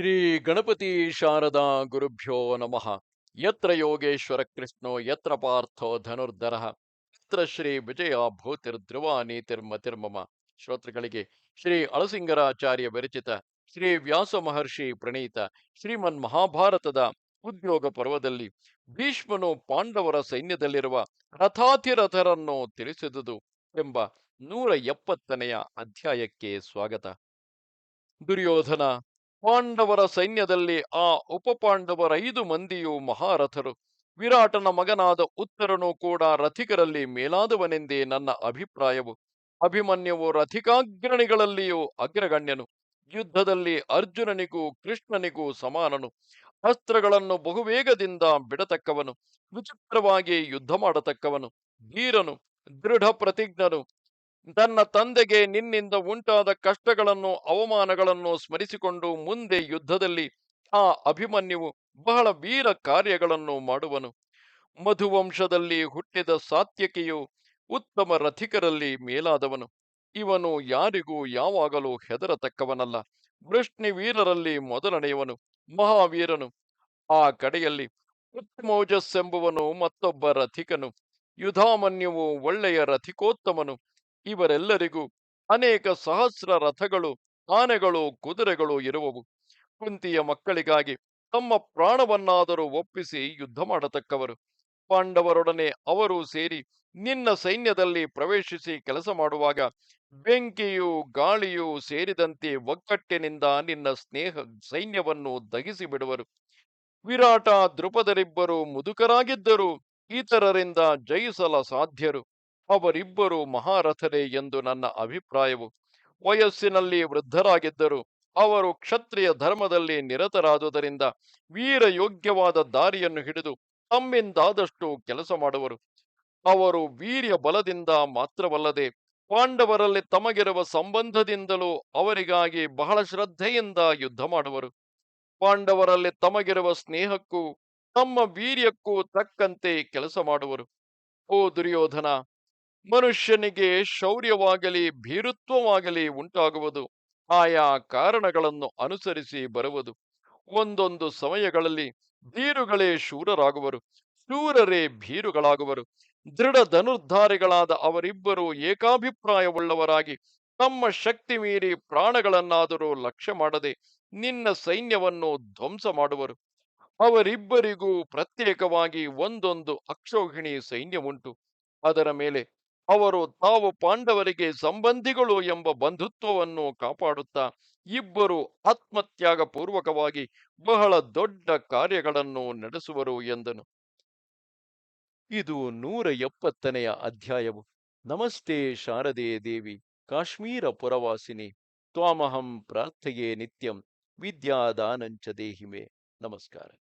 ಶ್ರೀ ಗಣಪತಿ ಶಾರದಾ ಗುರುಭ್ಯೋ ನಮಃ. ಯತ್ರ ಯೋಗೇಶ್ವರ ಕೃಷ್ಣೋ, ಯತ್ರ ಪಾರ್ಥೋ ಧನುರ್ಧರ, ಯತ್ರ ಶ್ರೀ ವಿಜಯ ಭೂತಿರ್ಧ್ರುವ ನೀತಿರ್ಮತಿರ್ಮಮ ಶ್ರೋತೃಗಳಿಗೆ ಶ್ರೀ ಅಳಸಿಂಗರಾಚಾರ್ಯ ವಿರಚಿತ, ಶ್ರೀ ವ್ಯಾಸ ಮಹರ್ಷಿ ಪ್ರಣೀತ, ಶ್ರೀಮನ್ ಮಹಾಭಾರತದ ಉದ್ಯೋಗ ಪರ್ವದಲ್ಲಿ ಭೀಷ್ಮನು ಪಾಂಡವರ ಸೈನ್ಯದಲ್ಲಿರುವ ರಥಾತಿರಥರನ್ನು ತಿಳಿಸಿದುದು ಎಂಬ ನೂರ ಎಪ್ಪತ್ತನೆಯ ಅಧ್ಯಾಯಕ್ಕೆ ಸ್ವಾಗತ. ದುರ್ಯೋಧನ ಪಾಂಡವರ ಸೈನ್ಯದಲ್ಲಿ ಆ ಉಪಪಾಂಡವರ ಐದು ಮಂದಿಯು ಮಹಾರಥರು. ವಿರಾಟನ ಮಗನಾದ ಉತ್ತರನು ಕೂಡ ರಥಿಕರಲ್ಲಿ ಮೇಲಾದವನೆಂದೇ ನನ್ನ ಅಭಿಪ್ರಾಯವು. ಅಭಿಮನ್ಯವು ರಥಿಕಾಗ್ರಣಿಗಳಲ್ಲಿಯೂ ಅಗ್ರಗಣ್ಯನು. ಯುದ್ಧದಲ್ಲಿ ಅರ್ಜುನನಿಗೂ ಕೃಷ್ಣನಿಗೂ ಸಮಾನನು. ಅಸ್ತ್ರಗಳನ್ನು ಬಹುವೇಗದಿಂದ ಬಿಡತಕ್ಕವನು. ವಿಚಿತ್ರವಾಗಿ ಯುದ್ಧ ಮಾಡತಕ್ಕವನು. ಧೀರನು, ದೃಢ ಪ್ರತಿಜ್ಞನು. ತನ್ನ ತಂದೆಗೆ ನಿನ್ನಿಂದ ಉಂಟಾದ ಕಷ್ಟಗಳನ್ನು, ಅವಮಾನಗಳನ್ನು ಸ್ಮರಿಸಿಕೊಂಡು ಮುಂದೆ ಯುದ್ಧದಲ್ಲಿ ಆ ಅಭಿಮನ್ಯುವು ಬಹಳ ವೀರ ಕಾರ್ಯಗಳನ್ನು ಮಾಡುವನು. ಮಧುವಂಶದಲ್ಲಿ ಹುಟ್ಟಿದ ಸಾತ್ಯಕಿಯು ಉತ್ತಮ ರಥಿಕರಲ್ಲಿ ಮೇಲಾದವನು. ಇವನು ಯಾರಿಗೂ ಯಾವಾಗಲೂ ಹೆದರತಕ್ಕವನಲ್ಲ. ವೃಷ್ಣಿ ವೀರರಲ್ಲಿ ಮೊದಲನೆಯವನು, ಮಹಾವೀರನು. ಆ ಕಡೆಯಲ್ಲಿ ಉತ್ತಮೋಜಸ್ ಎಂಬುವನು ಮತ್ತೊಬ್ಬ ರಥಿಕನು. ಯುಧಾಮನ್ಯುವು ಒಳ್ಳೆಯ ರಥಿಕೋತ್ತಮನು. ಇವರೆಲ್ಲರಿಗೂ ಅನೇಕ ಸಹಸ್ರ ರಥಗಳು, ಆನೆಗಳು, ಕುದುರೆಗಳು ಇರುವವು. ಕುಂತಿಯ ಮಕ್ಕಳಿಗಾಗಿ ತಮ್ಮ ಪ್ರಾಣವನ್ನಾದರೂ ಒಪ್ಪಿಸಿ ಯುದ್ಧ ಮಾಡತಕ್ಕವರು. ಪಾಂಡವರೊಡನೆ ಅವರು ಸೇರಿ ನಿನ್ನ ಸೈನ್ಯದಲ್ಲಿ ಪ್ರವೇಶಿಸಿ ಕೆಲಸ ಮಾಡುವಾಗ ಬೆಂಕಿಯು, ಗಾಳಿಯು ಸೇರಿದಂತೆ ಒಗ್ಗಟ್ಟಿನಿಂದ ನಿನ್ನ ಸ್ನೇಹ ಸೈನ್ಯವನ್ನು ದಗಿಸಿ ಬಿಡುವರು ವಿರಾಟ ದೃಪದರಿಬ್ಬರು ಮುದುಕರಾಗಿದ್ದರು. ಇತರರಿಂದ ಜಯಿಸಲ ಸಾಧ್ಯರು. ಅವರಿಬ್ಬರು ಮಹಾರಥರೇ ಎಂದು ನನ್ನ ಅಭಿಪ್ರಾಯವು. ವಯಸ್ಸಿನಲ್ಲಿ ವೃದ್ಧರಾಗಿದ್ದರು. ಅವರು ಕ್ಷತ್ರಿಯ ಧರ್ಮದಲ್ಲಿ ನಿರತರಾದುದರಿಂದ ವೀರ ಯೋಗ್ಯವಾದ ದಾರಿಯನ್ನು ಹಿಡಿದು ತಮ್ಮಿಂದಾದಷ್ಟು ಕೆಲಸ ಮಾಡುವರು. ಅವರು ವೀರ್ಯ ಬಲದಿಂದ ಮಾತ್ರವಲ್ಲದೆ ಪಾಂಡವರಲ್ಲಿ ತಮಗಿರುವ ಸಂಬಂಧದಿಂದಲೂ ಅವರಿಗಾಗಿ ಬಹಳ ಶ್ರದ್ಧೆಯಿಂದ ಯುದ್ಧ ಮಾಡುವರು. ಪಾಂಡವರಲ್ಲಿ ತಮಗಿರುವ ಸ್ನೇಹಕ್ಕೂ ತಮ್ಮ ವೀರ್ಯಕ್ಕೂ ತಕ್ಕಂತೆ ಕೆಲಸ ಮಾಡುವರು. ಓ ದುರ್ಯೋಧನ ಮನುಷ್ಯನಿಗೆ ಶೌರ್ಯವಾಗಲಿ, ಭೀರುತ್ವವಾಗಲಿ ಉಂಟಾಗುವುದು. ಆಯಾ ಕಾರಣಗಳನ್ನು ಅನುಸರಿಸಿ ಬರುವುದು. ಒಂದೊಂದು ಸಮಯಗಳಲ್ಲಿ ಧೀರುಗಳೇ ಶೂರರಾಗುವರು. ಶೂರರೇ ಭೀರುಗಳಾಗುವರು. ದೃಢ ಧನುರ್ಧಾರಿಗಳಾದ ಅವರಿಬ್ಬರು ಏಕಾಭಿಪ್ರಾಯವುಳ್ಳವರಾಗಿ ತಮ್ಮ ಶಕ್ತಿ ಮೀರಿ ಪ್ರಾಣಗಳನ್ನಾದರೂ ಲಕ್ಷ್ಯ ಮಾಡದೆ ನಿನ್ನ ಸೈನ್ಯವನ್ನು ಧ್ವಂಸ ಮಾಡುವರು. ಅವರಿಬ್ಬರಿಗೂ ಪ್ರತ್ಯೇಕವಾಗಿ ಒಂದೊಂದು ಅಕ್ಷೋಹಿಣಿ ಸೈನ್ಯವುಂಟು. ಅದರ ಮೇಲೆ ಅವರು ತಾವು ಪಾಂಡವರಿಗೆ ಸಂಬಂಧಿಗಳು ಎಂಬ ಬಂಧುತ್ವವನ್ನು ಕಾಪಾಡುತ್ತಾ, ಇಬ್ಬರು ಆತ್ಮತ್ಯಾಗ ಪೂರ್ವಕವಾಗಿ ಬಹಳ ದೊಡ್ಡ ಕಾರ್ಯಗಳನ್ನು ನಡೆಸುವರು ಎಂದನು. ಇದು ನೂರ ಎಪ್ಪತ್ತನೆಯ ಅಧ್ಯಾಯವು. ನಮಸ್ತೆ ಶಾರದೆ ದೇವಿ, ಕಾಶ್ಮೀರ ಪುರವಾಸಿನಿ, ತ್ವಾಮಹಂ ಪ್ರಾರ್ಥೆಯೇ ನಿತ್ಯಂ, ವಿದ್ಯಾದಾನಂಚ ದೇಹಿಮೆ. ನಮಸ್ಕಾರ.